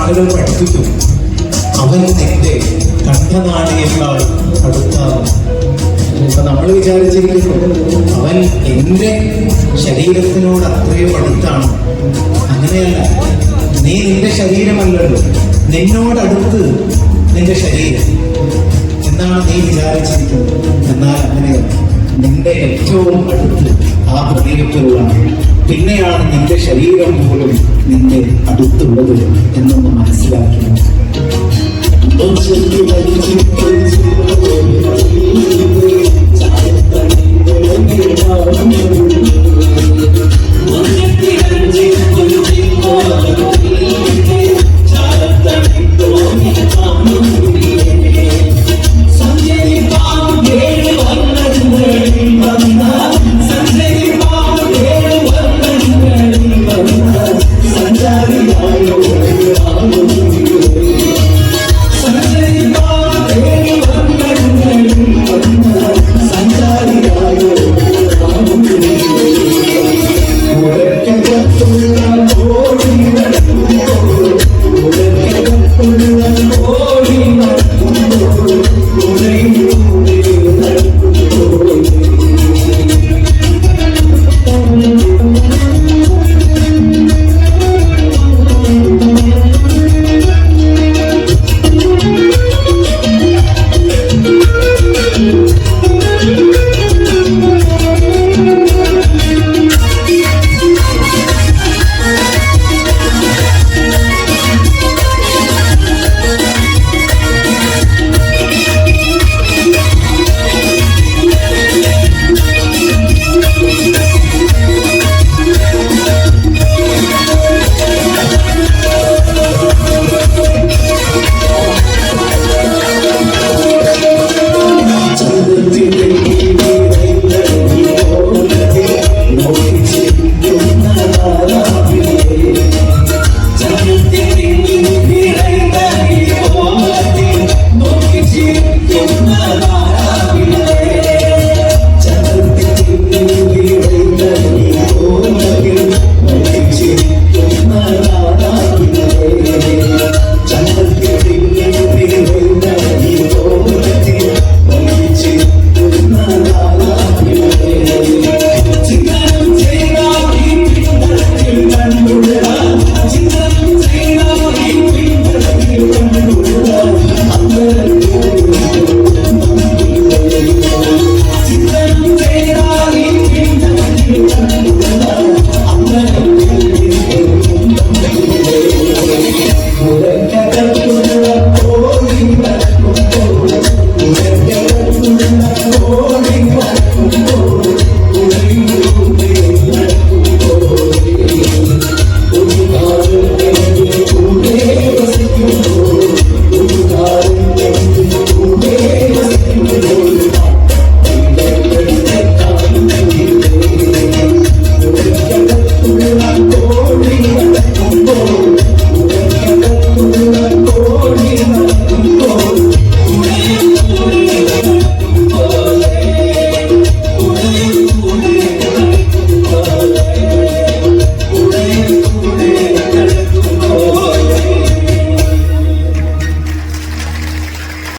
ആളുകൾ പഠിപ്പിക്കും. അവൻ നിന്റെ കണ്ഠനാടിയേക്കാൾ അടുത്താണ് അപ്പൊ നമ്മൾ വിചാരിച്ചിരിക്കുന്നു അവൻ എന്റെ ശരീരത്തിനോട് അത്രയും അടുത്താണ്. അങ്ങനെയല്ല. നീ നിന്റെ ശരീരമല്ലല്ലോ. നിന്നോടടുത്ത് നിന്റെ ശരീരം. എന്നാണ് നീ വിചാരിച്ചിരിക്കുന്നത്. എന്നാൽ അങ്ങനെയല്ല നിന്റെ ഏറ്റവും അടുത്ത് ആ പ്രതീകത്തിലുള്ളതാണ്. പിന്നെയാണ് നിന്റെ ശരീരം പോലും നിന്റെ അടുത്തുള്ളത് എന്നൊന്ന് മനസ്സിലാക്കണം. Oh,